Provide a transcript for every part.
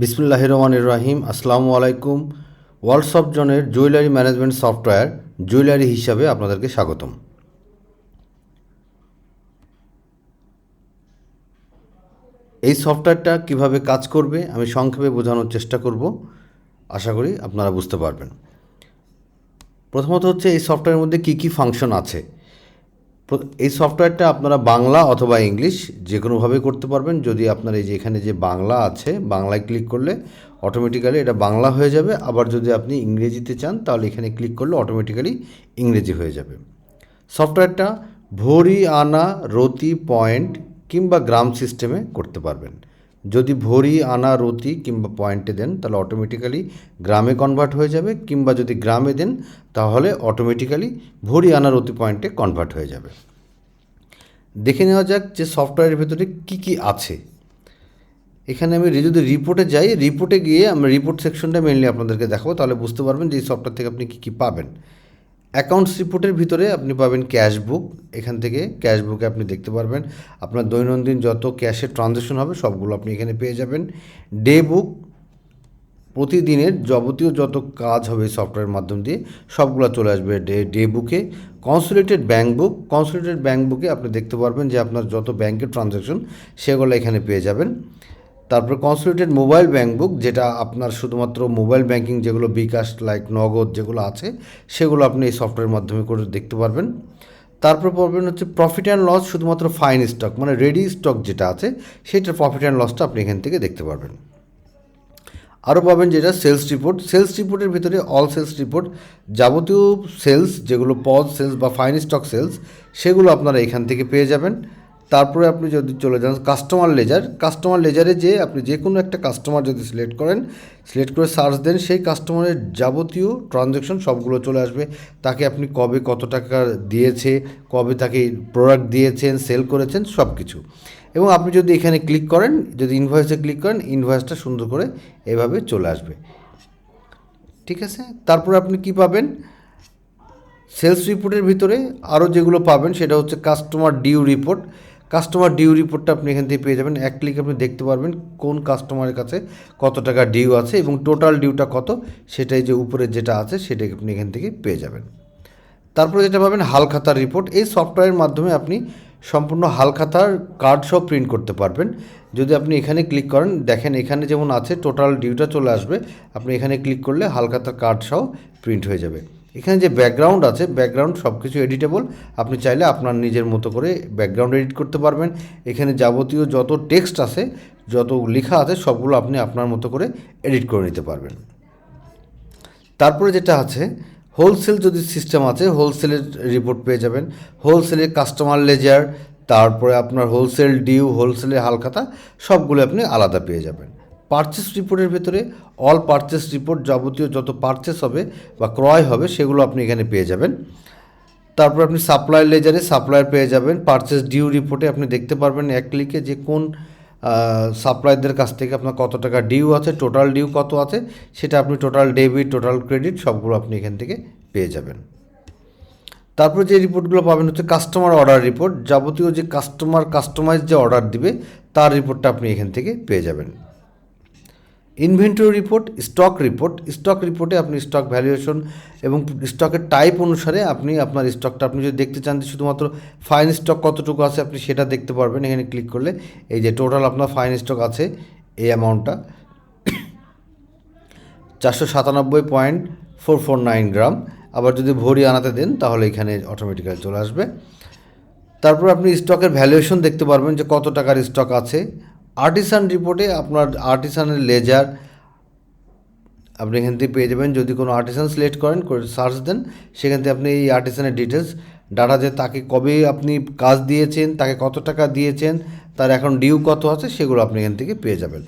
বিসমুল্লাহ রহমান রাহিম আসসালামু আলাইকুম। ওয়ার্ল্ড জনের জুয়েলারি ম্যানেজমেন্ট সফটওয়্যার জুয়েলারি হিসাবে আপনাদেরকে স্বাগতম। এই সফটওয়্যারটা কীভাবে কাজ করবে আমি সংক্ষেপে বোঝানোর চেষ্টা করব। আশা করি আপনারা বুঝতে পারবেন। প্রথমত হচ্ছে এই সফটওয়্যারের মধ্যে কী কী ফাংশন আছে? এই সফটওয়্যারটা আপনারা বাংলা অথবা ইংলিশ যে কোনোভাবে করতে পারবেন। যদি আপনার এই যে এখানে যে বাংলা আছে, বাংলায় ক্লিক করলে অটোমেটিক্যালি এটা বাংলা হয়ে যাবে। আবার যদি আপনি ইংরেজিতে চান, তাহলে এখানে ক্লিক করলে অটোমেটিক্যালি ইংরেজি হয়ে যাবে। সফটওয়্যারটা ভরি আনা, রতি পয়েন্ট কিংবা গ্রাম সিস্টেমে করতে পারবেন। যদি ভরি, আনা, রতি কিংবা পয়েন্টে দেন, তাহলে অটোমেটিক্যালি গ্রামে কনভার্ট হয়ে যাবে কিংবা যদি গ্রামে দেন, তাহলে অটোমেটিক্যালি ভরি, আনা, রতি পয়েন্টে কনভার্ট হয়ে যাবে। দেখে নেওয়া যাক যে সফটওয়্যারের ভেতরে কী কী আছে। এখানে আমি যদি রিপোর্টে যাই রিপোর্টে গিয়ে আমরা রিপোর্ট সেকশনটা মেনলি আপনাদেরকে দেখাবো, তাহলে বুঝতে পারবেন যে এই সফটওয়্যার থেকে আপনি কী কী পাবেন। অ্যাকাউন্টস রিপোর্টের ভিতরে আপনি পাবেন ক্যাশ বুক। এখান থেকে ক্যাশ বুকে আপনি দেখতে পারবেন আপনার দৈনন্দিন যত ক্যাশের ট্রানজ্যাকশন হবে সবগুলো আপনি এখানে পেয়ে যাবেন। ডে বুক, প্রতিদিনের যাবতীয় যত কাজ হবে সফটওয়্যারের মাধ্যম দিয়ে সবগুলো চলে আসবে ডে ডে বুকে। Consolidated bank book, consolidated bank বুকে আপনি দেখতে পারবেন যে আপনার যত ব্যাংকের ট্রানজ্যাকশন সেগুলো এখানে পেয়ে যাবেন। তারপর কনসুলেটেড মোবাইল ব্যাঙ্ক বুক যেটা আপনার শুধুমাত্র মোবাইল ব্যাংকিং যেগুলো বিকাশ লাইক নগদ যেগুলো আছে, সেগুলো আপনি এই সফটওয়্যারের মাধ্যমে করে দেখতে পারবেন। তারপর পাবেন হচ্ছে প্রফিট অ্যান্ড লস শুধুমাত্র ফাইন স্টক মানে রেডি স্টক যেটা আছে, সেটার প্রফিট অ্যান্ড লসটা আপনি এখান থেকে দেখতে পারবেন। আরও পাবেন যেটা সেলস রিপোর্ট সেলস রিপোর্টের ভিতরে অল সেলস রিপোর্ট যাবতীয় সেলস যেগুলো পজ সেলস বা ফাইন স্টক সেলস সেগুলো আপনারা এখান থেকে পেয়ে যাবেন। তারপরে আপনি যদি চলে যান কাস্টমার লেজার কাস্টমার লেজারে যে আপনি যে কোনো একটা কাস্টমার যদি সিলেক্ট করেন সিলেক্ট করে সার্চ দেন, সেই কাস্টমারের যাবতীয় ট্রানজ্যাকশন সবগুলো চলে আসবে। তাকে আপনি কবে কত টাকা দিয়েছে, কবে তাকে প্রোডাক্ট দিয়েছেন সেল করেছেন সব কিছু এবং আপনি যদি এখানে ক্লিক করেন, যদি ইনভয়েসে ক্লিক করেন ইনভয়েসটা সুন্দর করে এভাবে চলে আসবে। ঠিক আছে? তারপরে আপনি কি পাবেন? সেলস রিপোর্টের ভিতরে আরও যেগুলো পাবেন, সেটা হচ্ছে customer due report customer due রিপোর্টটা আপনি এখান থেকে পেয়ে যাবেন। এক ক্লিক আপনি দেখতে পারবেন কোন কাস্টমারের কাছে কত টাকা ডিউ আছে এবং টোটাল ডিউটা কত, সেটাই যে উপরে যেটা আছে সেটাকে আপনি এখান থেকে পেয়ে যাবেন। তারপরে যেটা পাবেন হালখাতার রিপোর্ট এই সফটওয়্যারের মাধ্যমে আপনি সম্পূর্ণ হালখাতার কার্ড সব প্রিন্ট করতে পারবেন। যদি আপনি এখানে ক্লিক করেন, দেখেন এখানে যেমন আছে টোটাল ডিউটা চলে আসবে। আপনি এখানে ক্লিক করলে হালখাতার কার্ড সহ প্রিন্ট হয়ে যাবে। এখানে যে ব্যাকগ্রাউন্ড আছে ব্যাকগ্রাউন্ড সব কিছু এডিটেবল আপনি চাইলে আপনার নিজের মতো করে ব্যাকগ্রাউন্ড এডিট করতে পারবেন। এখানে যাবতীয় যত টেক্সট আছে, যত লেখা আছে, সবগুলো আপনি আপনার মতো করে এডিট করে নিতে পারবেন। তারপরে যেটা আছে হোলসেল যদি সিস্টেম আছে হোলসেলের রিপোর্ট পেয়ে যাবেন। হোলসেলের কাস্টমার লেজার তারপরে আপনার হোলসেল ডিউ হোলসেলের হালখাতা, সবগুলো আপনি আলাদা পেয়ে যাবেন। পারচেস রিপোর্টের ভেতরে অল পারচেস রিপোর্ট যাবতীয় যত পারচেস হবে বা ক্রয় হবে সেগুলো আপনি এখানে পেয়ে যাবেন। তারপর আপনি সাপ্লাই লেজারে সাপ্লায়ার পেয়ে যাবেন। পারচেস ডিউ রিপোর্টে আপনি দেখতে পারবেন এক ক্লিকে যে কোন সাপ্লাইদের কাছ থেকে আপনার কত টাকা ডিউ আছে টোটাল ডিউ কত আছে, সেটা আপনি টোটাল ডেবিট টোটাল ক্রেডিট সবগুলো আপনি এখান থেকে পেয়ে যাবেন। তারপর যে রিপোর্টগুলো পাবেন হচ্ছে কাস্টমার অর্ডার রিপোর্ট যাবতীয় যে কাস্টমার কাস্টমাইজ যে অর্ডার দিবে, তার রিপোর্টটা আপনি এখান থেকে পেয়ে যাবেন। Inventory report stock report stock রিপোর্টে আপনি স্টক ভ্যালুয়েশন এবং স্টকের টাইপ অনুসারে আপনি আপনার স্টকটা আপনি যদি দেখতে চান যে শুধুমাত্র ফাইন স্টক কতটুকু আছে, আপনি সেটা দেখতে পারবেন। এখানে ক্লিক করলে এই যে টোটাল আপনার ফাইন স্টক আছে, এই অ্যামাউন্টটা চারশো সাতানব্বই point four four nine gram. আবার যদি ভরি আনাতে দেন, তাহলে এখানে অটোমেটিক্যালি চলে আসবে। তারপর আপনি স্টকের ভ্যালুয়েশন দেখতে পারবেন যে কত টাকার স্টক আছে। আর্টিসান রিপোর্টে আপনার আর্টিসানের লেজার আপনি এখান থেকে পেয়ে যাবেন। যদি কোনো আর্টিসান সিলেক্ট করেন, করে সার্চ দেন, সেখান থেকে আপনি এই আর্টিসানের ডিটেলস ডাটা যে তাকে কবে আপনি কাজ দিয়েছেন, তাকে কত টাকা দিয়েছেন, তার এখন ডিউ কত আছে, সেগুলো আপনি এখান থেকে পেয়ে যাবেন।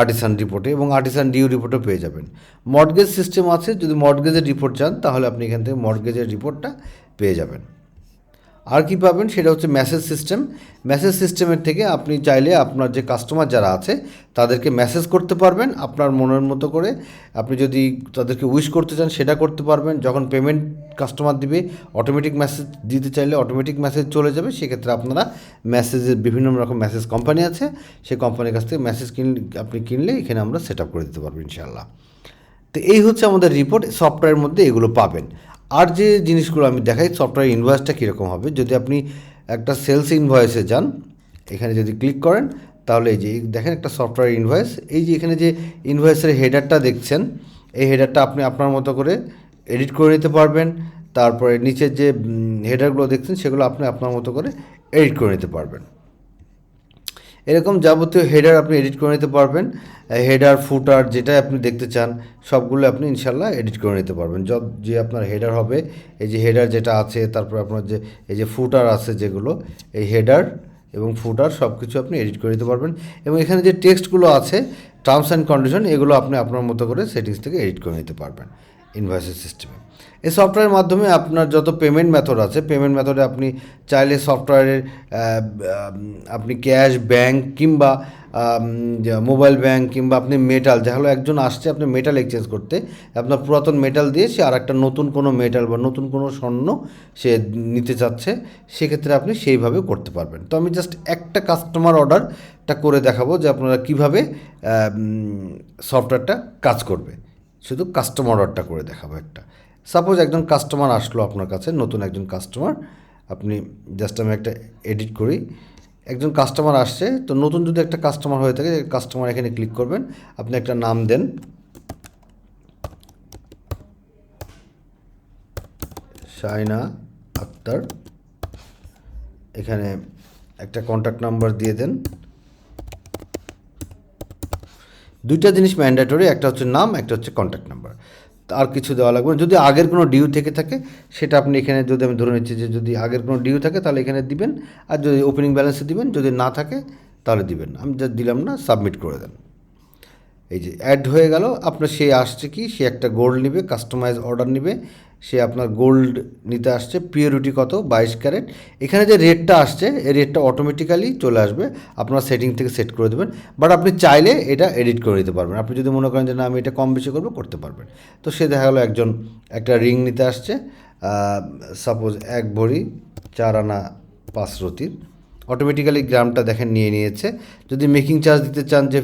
আর্টিসান রিপোর্টে এবং আর্টিসান ডিউ রিপোর্টও পেয়ে যাবেন। মর্টগেজ সিস্টেম আছে, যদি মর্টগেজের রিপোর্ট চান, তাহলে আপনি এখান থেকে মর্টগেজের রিপোর্টটা পেয়ে যাবেন। আর কি পাবেন সেটা হচ্ছে মেসেজ সিস্টেম মেসেজ সিস্টেমের থেকে আপনি চাইলে আপনার যে কাস্টমার যারা আছে, তাদেরকে মেসেজ করতে পারবেন আপনার মনের মতো করে। আপনি যদি তাদেরকে উইশ করতে চান, সেটা করতে পারবেন। যখন পেমেন্ট কাস্টমার দিবে অটোমেটিক মেসেজ দিতে চাইলে অটোমেটিক মেসেজ চলে যাবে। সেক্ষেত্রে আপনারা মেসেজের বিভিন্ন রকম মেসেজ কোম্পানি আছে। সেই কোম্পানির কাছ থেকে মেসেজ কিন, আপনি কিনলে এখানে আমরা সেট আপ করে দিতে পারব ইনশাল্লাহ তো এই হচ্ছে আমাদের রিপোর্ট সফটওয়্যারের মধ্যে এগুলো পাবেন। আর যে জিনিসগুলো আমি দেখাই সফটওয়্যার ইনভয়েসটা কীরকম হবে, যদি আপনি একটা সেলস ইনভয়েসে যান, এখানে যদি ক্লিক করেন, তাহলে এই যে দেখেন একটা সফটওয়্যার ইনভয়েস এই যে এখানে যে ইনভয়েসের হেডারটা দেখছেন, এই হেডারটা আপনি আপনার মতো করে এডিট করে নিতে পারবেন, তারপরে নিচের যে হেডারগুলো দেখছেন, সেগুলো আপনি আপনার মতো করে এডিট করে নিতে পারবেন। এরকম যাবতীয় হেডার আপনি এডিট করে নিতে পারবেন। হেডার ফুটার যেটা আপনি দেখতে চান, সবগুলো আপনি ইনশাল্লাহ এডিট করে নিতে পারবেন। যত যে আপনার হেডার হবে, এই যে হেডার যেটা আছে, তারপর আপনার যে, এই যে ফুটার আছে যেগুলো, এই হেডার এবং ফুটার সব কিছু আপনি এডিট করে নিতে পারবেন। এবং এখানে যে টেক্সটগুলো আছে টার্মস অ্যান্ড কন্ডিশন এগুলো আপনি আপনার মতো করে সেটিংস থেকে এডিট করে নিতে পারবেন। ইনভয়েসের সিস্টেমে এই সফটওয়্যারের মাধ্যমে আপনার যত পেমেন্ট মেথড আছে পেমেন্ট মেথডে আপনি চাইলে সফটওয়্যারের আপনি ক্যাশ ব্যাংক কিংবা মোবাইল ব্যাংক কিংবা আপনি মেটাল যা হলো একজন আসছে আপনি মেটাল এক্সচেঞ্জ করতে, আপনার পুরাতন মেটাল দিয়ে সে আর একটা নতুন কোনো মেটাল বা নতুন কোনো স্বর্ণ সে নিতে চাচ্ছে, সেক্ষেত্রে আপনি সেইভাবে করতে পারবেন। তো আমি জাস্ট একটা কাস্টমার অর্ডারটা করে দেখাবো যে আপনারা কীভাবে সফটওয়্যারটা কাজ করবে। শুধু কাস্টমার অর্ডারটা করে দেখাবো একটা। সাপোজ একজন কাস্টমার আসলো আপনার কাছে, নতুন একজন কাস্টমার আপনি জাস্ট আমি একটা এডিট করি। একজন কাস্টমার আসছে, তো নতুন যদি একটা কাস্টমার হয়ে থাকে কাস্টমার এখানে ক্লিক করবেন, আপনি একটা নাম দেন। শাইনা আক্তার। এখানে একটা কন্ট্যাক্ট নাম্বার দিয়ে দেন। দুইটা জিনিস ম্যান্ডেটরি একটা হচ্ছে নাম, একটা হচ্ছে কন্ট্যাক্ট নাম্বার আর কিছু দেওয়া লাগবে যদি আগের কোনো ডিউ থেকে থাকে, সেটা আপনি এখানে যদি আমি ধরে নিচ্ছি যে যদি আগের কোনো ডিউ থাকে, তাহলে এখানে দিবেন। আর যদি ওপেনিং ব্যালেন্সে দিবেন, যদি না থাকে, তাহলে দিবেন আমি যা দিলাম না সাবমিট করে দেন। এই যে অ্যাড হয়ে গেল, আপনার সে আসছে কি, সে একটা গোল্ড নেবে কাস্টমাইজ অর্ডার নেবে, সে আপনার গোল্ড নিতে আসছে পিওরিটি কত, বাইশ ক্যারেট। এখানে যে রেটটা আসছে, এই রেটটা অটোমেটিক্যালি চলে আসবে, আপনার সেটিং থেকে সেট করে দেবেন বাট আপনি চাইলে এটা এডিট করে দিতে পারবেন। আপনি যদি মনে করেন যে না, আমি এটা কম বেশি করব, করতে পারবেন। তো সে দেখা গেলো একজন, একটা রিং নিতে আসছে সাপোজ এক ভরি, চার আনা পাঁচ রতির। অটোমেটিক্যালি গ্রামটা দেখেন নিয়ে নিয়েছে। যদি মেকিং চার্জ দিতে চান যে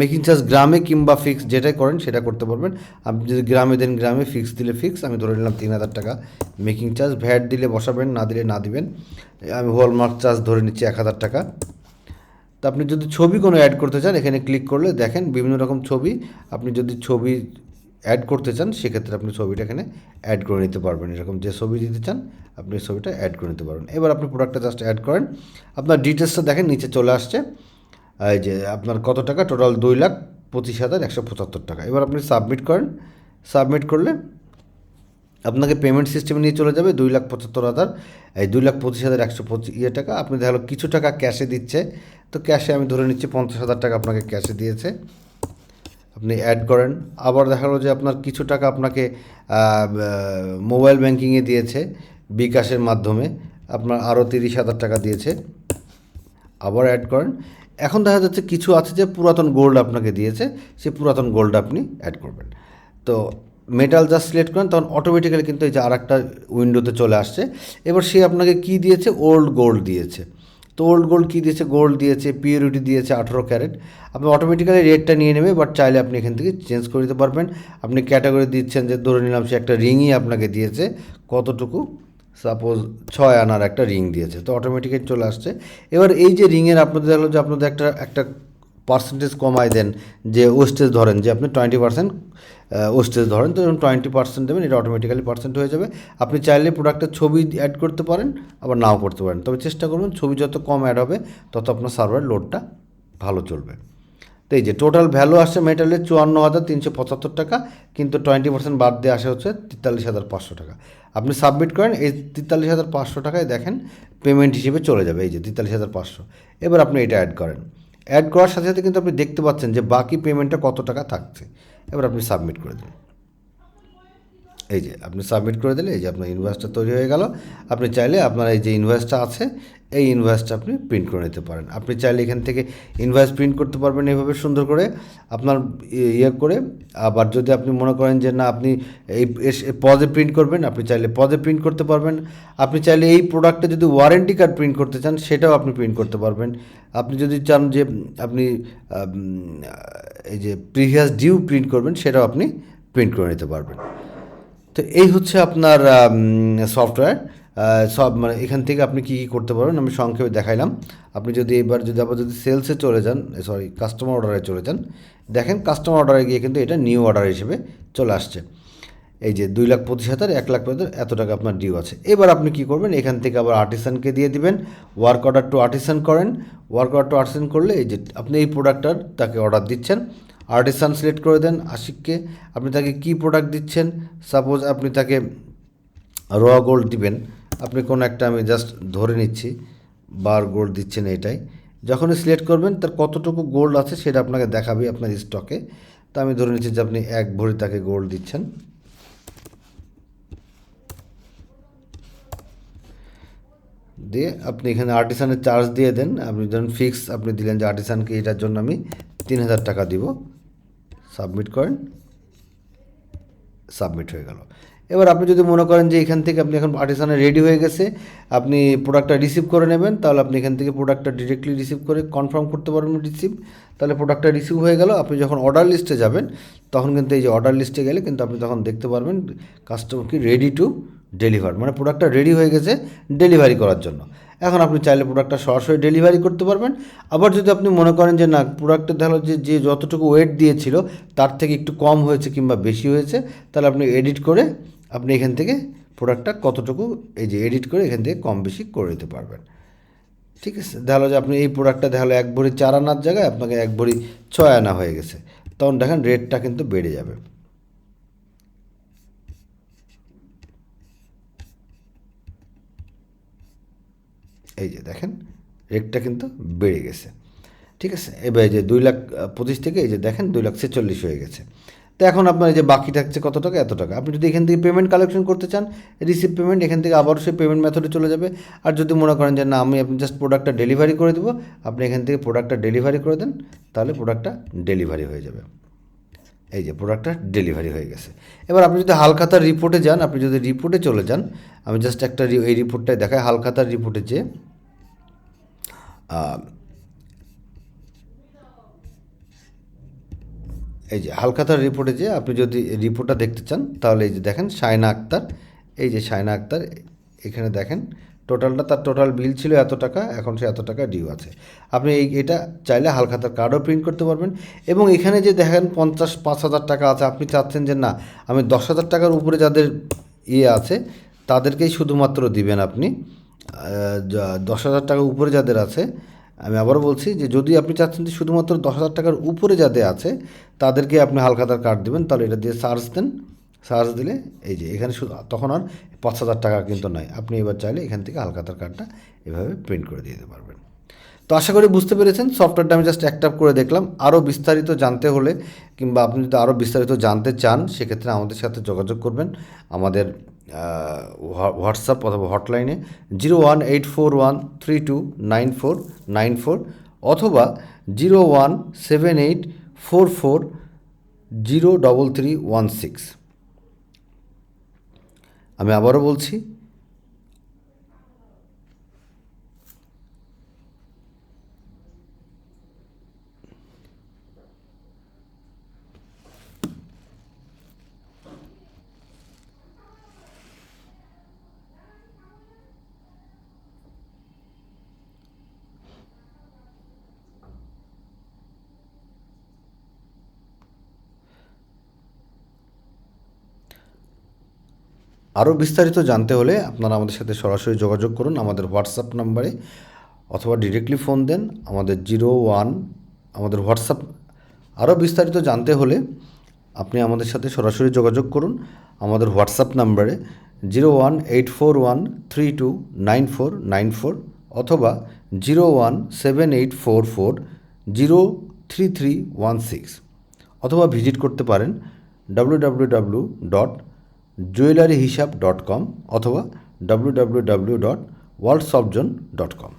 মেকিং চার্জ গ্রামে কিংবা ফিক্স যেটাই করেন সেটা করতে পারবেন। আপনি যদি গ্রামে দেন, গ্রামে ফিক্স দিলে ফিক্স আমি ধরে নিলাম তিন হাজার টাকা মেকিং চার্জ ভ্যাট দিলে বসাবেন, না দিলে না দিবেন। আমি হলমার্ক চার্জ ধরে নিচ্ছি এক হাজার টাকা। তো আপনি যদি ছবি কোনো অ্যাড করতে চান, এখানে ক্লিক করলে দেখেন বিভিন্ন রকম ছবি। আপনি যদি ছবি অ্যাড করতে চান, সেক্ষেত্রে আপনি ছবিটা এখানে অ্যাড করে নিতে পারবেন। এরকম যে ছবি দিতে চান, আপনি ছবিটা অ্যাড করে নিতে পারবেন। এবার আপনি প্রোডাক্টটা জাস্ট অ্যাড করেন। আপনার ডিটেলসটা দেখেন, নিচে চলে আসছে। এই যে আপনার কত টাকা? টোটাল দুই লাখ পঁচিশ হাজার একশো পঁচাত্তর টাকা। এবার আপনি সাবমিট করেন। সাবমিট করলে আপনাকে পেমেন্ট সিস্টেমে নিয়ে চলে যাবে দুই লাখ পঁচাত্তর হাজার। এই দুই লাখ পঁচিশ হাজার একশো পঁচিশ ইয়ে টাকা। আপনি দেখা গেলো কিছু টাকা ক্যাশে দিচ্ছে। তো ক্যাশে আমি ধরে নিচ্ছি পঞ্চাশ হাজার টাকা আপনাকে ক্যাশে দিয়েছে। আপনি অ্যাড করেন। আবার দেখা গেলো যে আপনার কিছু টাকা আপনাকে মোবাইল ব্যাঙ্কিংয়ে দিয়েছে, বিকাশের মাধ্যমে। আপনার আরও তিরিশ হাজার টাকা দিয়েছে। আবার অ্যাড করেন। এখন দেখা যাচ্ছে কিছু আছে যে পুরাতন গোল্ড আপনাকে দিয়েছে সেই পুরাতন গোল্ড আপনি অ্যাড করবেন। তো মেটাল জাস্ট সিলেক্ট করেন, তখন অটোমেটিক্যালি কিন্তু এই যে আর একটা উইন্ডোতে চলে আসছে। এবার সে আপনাকে কি দিয়েছে? ওল্ড গোল্ড দিয়েছে। তো ওল্ড গোল্ড কী দিয়েছে? গোল্ড দিয়েছে পিওরিটি দিয়েছে, আঠেরো ক্যারেট আপনি অটোমেটিক্যালি রেটটা নিয়ে নেবে বাট চাইলে আপনি এখান থেকে চেঞ্জ করে দিতে পারবেন। আপনি ক্যাটাগরি দিচ্ছেন যে, ধরে নিলাম সে একটা রিংই আপনাকে দিয়েছে, কতটুকু? সাপোজ ছয় আনার একটা রিং দিয়েছে, তো অটোমেটিক্যালি চলে আসছে। এবার এই যে রিংয়ের আপনাদের হলো যে, আপনাদের একটা একটা পার্সেন্টেজ কমায় দেন, যে ওয়েস্টেজ ধরেন যে, আপনি টোয়েন্টি পার্সেন্ট ওয়েস্টেজ ধরেন, তো টোয়েন্টি পার্সেন্ট দেবেন, এটা অটোমেটিক্যালি পার্সেন্ট হয়ে যাবে। আপনি চাইলে প্রোডাক্টের ছবি অ্যাড করতে পারেন, আবার নাও করতে পারেন। তবে চেষ্টা করবেন, ছবি যত কম অ্যাড হবে, তত আপনার সার্ভার লোডটা ভালো চলবে। তো এই যে টোটাল ভ্যালু আসছে মেটালের চুয়ান্ন হাজার তিনশো পঁচাত্তর টাকা, কিন্তু টোয়েন্টি পার্সেন্ট বাদ দিয়ে আসে হচ্ছে তেতাল্লিশ হাজার পাঁচশো টাকা। আপনি সাবমিট করেন, এই তেতাল্লিশ হাজার পাঁচশো টাকায় দেখেন পেমেন্ট হিসেবে চলে যাবে, এই যে তেতাল্লিশ হাজার পাঁচশো। এবার আপনি এটা অ্যাড করেন। অ্যাড করার সাথে সাথে কিন্তু আপনি দেখতে পাচ্ছেন যে বাকি পেমেন্টটা কত টাকা থাকছে। এবার আপনি সাবমিট করে দিন এই যে, আপনি সাবমিট করে দিলে এই যে আপনার ইনভয়েসটা তৈরি হয়ে গেল। আপনি চাইলে আপনার এই যে ইনভয়েসটা আছে এই ইনভয়েসটা আপনি প্রিন্ট করে নিতে পারেন। আপনি চাইলে এখান থেকে ইনভয়েস প্রিন্ট করতে পারবেন এইভাবে সুন্দর করে আপনার ইয়ে করে। আবার যদি আপনি মনে করেন যে না, আপনি এই পদে প্রিন্ট করবেন, আপনি চাইলে পদে প্রিন্ট করতে পারবেন। আপনি চাইলে এই প্রোডাক্টে যদি ওয়ারেন্টি কার্ড প্রিন্ট করতে চান, সেটাও আপনি প্রিন্ট করতে পারবেন। আপনি যদি চান যে আপনি এই যে প্রিভিয়াস ডিউ প্রিন্ট করবেন, সেটাও আপনি প্রিন্ট করে নিতে পারবেন। তো এই হচ্ছে আপনার সফটওয়্যার সব মানে এখান থেকে আপনি কী কী করতে পারবেন আমি সংক্ষেপে দেখাইলাম। আপনি যদি এবার যদি আবার যদি সেলসে চলে যান সরি কাস্টমার অর্ডারে চলে যান, দেখেন কাস্টমার অর্ডারে গিয়ে কিন্তু এটা নিউ অর্ডার হিসেবে চলে আসছে। এই যে দুই লাখ পঁচিশ হাজার, এক লাখ পঁচিশ এত টাকা আপনার ডিউ আছে। এবার আপনি কি করবেন, এখান থেকে আবার আর্টিসানকে দিয়ে দিবেন ওয়ার্ক অর্ডার টু আর্টিসান করেন। ওয়ার্ক অর্ডার টু আর্টিসান করলে এই যে আপনি এই প্রোডাক্টটার তাকে অর্ডার দিচ্ছেন। আর্টিসান সিলেক্ট করে দেন আশিককে। আপনি তাকে কি প্রোডাক্ট দিচ্ছেন? সাপোজ আপনি তাকে র গোল্ড দিবেন। আপনি কোনো একটা আমি জাস্ট ধরে নিচ্ছি, বার গোল্ড দিচ্ছেন এটাই যখনই সিলেক্ট করবেন, তার কতটুকু গোল্ড আছে সেটা আপনাকে দেখাবে আপনার স্টকে তো আমি ধরে নিচ্ছি যে আপনি এক ভরি তাকে গোল্ড দিচ্ছেন। দিয়ে আপনি এখানে আর্টিসানের চার্জ দিয়ে দেন। আপনি ধরুন ফিক্স আপনি দিলেন যে আর্টিসানকে এটার জন্য আমি তিন হাজার টাকা দিব। সাবমিট করেন। সাবমিট হয়ে গেল। এবার আপনি যদি মনে করেন যে এখান থেকে আপনি এখন আর্টিসানে রেডি হয়ে গেছে, আপনি প্রোডাক্টটা রিসিভ করে নেবেন, তাহলে আপনি এখান থেকে প্রোডাক্টটা ডিরেক্টলি রিসিভ করে কনফার্ম করতে পারবেন রিসিভ তাহলে প্রোডাক্টটা রিসিভ হয়ে গেল। আপনি যখন অর্ডার লিস্টে যাবেন, তখন কিন্তু এই যে অর্ডার লিস্টে গেলে কিন্তু আপনি তখন দেখতে পারবেন কাস্টমার কি রেডি টু ডেলিভার মানে প্রোডাক্টটা রেডি হয়ে গেছে ডেলিভারি করার জন্য। এখন আপনি চাইলে প্রোডাক্টটা সরাসরি ডেলিভারি করতে পারবেন। আবার যদি আপনি মনে করেন যে, না প্রোডাক্টের দেখা যে যে যতটুকু ওয়েট দিয়েছিল, তার থেকে একটু কম হয়েছে কিংবা বেশি হয়েছে, তাহলে আপনি এডিট করে আপনি এখান থেকে প্রোডাক্টটা কতটুকু, এই যে এডিট করে এখান থেকে কম বেশি করে দিতে পারবেন। ঠিক আছে? দেখা যে আপনি এই প্রোডাক্টটা দেখা এক ভরি চার আনার জায়গায় আপনাকে এক ভরি ছয় আনা হয়ে গেছে। তখন দেখেন রেটটা কিন্তু বেড়ে যাবে। এই যে দেখেন রেটটা কিন্তু বেড়ে গেছে। ঠিক আছে? এবার এই যে দুই লাখ পঁচিশ থেকে এই যে দেখেন দুই লাখ ছেচল্লিশ হয়ে গেছে। তো এখন আপনার এই যে বাকি থাকছে কত টাকা? এত টাকা। আপনি যদি এখান থেকে পেমেন্ট কালেকশন করতে চান রিসিভ পেমেন্ট এখান থেকে আবারও সেই পেমেন্ট মেথডে চলে যাবে। আর যদি মনে করেন যে না আমি আপনি জাস্ট প্রোডাক্টটা ডেলিভারি করে দেবো আপনি এখান থেকে প্রোডাক্টটা ডেলিভারি করে দেন তাহলে প্রোডাক্টটা ডেলিভারি হয়ে যাবে। এই যে প্রোডাক্টটা ডেলিভারি হয়ে গেছে। এবার আপনি যদি হালখাতার রিপোর্টে যান আপনি যদি রিপোর্টে চলে যান আমি জাস্ট একটা এই রিপোর্টটাই দেখাই। হালখাতার রিপোর্টে যে আহ, এই যে হালখাতার রিপোর্টে যে আপনি যদি রিপোর্টটা দেখতে চান, তাহলে এই যে দেখেন শায়না আক্তার, এই যে শায়না আক্তার, এখানে দেখেন টোটালটা তার টোটাল বিল ছিল এত টাকা, এখন সে এত টাকা ডিউ আছে। আপনি এই এটা চাইলে হালখাতার কার্ডও প্রিন্ট করতে পারবেন। এবং এখানে যে দেখেন পঞ্চাশ, পাঁচ হাজার টাকা আছে, আপনি চাচ্ছেন যে না, আমি দশ হাজার টাকার উপরে যাদের ইয়ে আছে, তাদেরকেই শুধুমাত্র দিবেন আপনি। দশ হাজার টাকার উপরে যাদের আছে, আমি আবারও বলছি যে যদি আপনি চাচ্ছেন যে শুধুমাত্র দশ হাজার টাকার উপরে যাদের আছে, তাদেরকে আপনি হালখাতার কার্ড দেবেন, তাহলে এটা দিয়ে সার্চ দেন। সার্চ দিলে এই যে এখানে শুধু, তখন আর পাঁচ হাজার টাকা কিন্তু নয়, আপনি এবার চাইলে এখান থেকে হালখাতার কার্ডটা এভাবে প্রিন্ট করে দিয়ে দিতে পারবেন। তো আশা করি বুঝতে পেরেছেন সফটওয়্যারটা আমি জাস্ট একটা করে দেখলাম। আরও বিস্তারিত জানতে হলে, কিংবা আপনি যদি আরও বিস্তারিত জানতে চান, সেক্ষেত্রে আমাদের সাথে যোগাযোগ করবেন। আমাদের হোয়াটসঅ্যাপ অথবা হটলাইনে zero one eight four one three two nine four nine four অথবা zero one seven eight four four zero double three one six আমি আবারও বলছি আরও বিস্তারিত জানতে হলে আপনারা আমাদের সাথে সরাসরি যোগাযোগ করুন আমাদের হোয়াটসঅ্যাপ নাম্বারে অথবা ডিরেক্টলি ফোন দেন। আমাদের জিরো ওয়ান, আমাদের হোয়াটসঅ্যাপ আরও বিস্তারিত জানতে হলে আপনি আমাদের সাথে সরাসরি যোগাযোগ করুন। আমাদের হোয়াটসঅ্যাপ নাম্বারে zero one eight four one three two nine four nine four অথবা zero one seven eight four four zero three three one six অথবা ভিজিট করতে পারেন W W W dot jewellery Hisab dot com অথবা W W W dot world dot com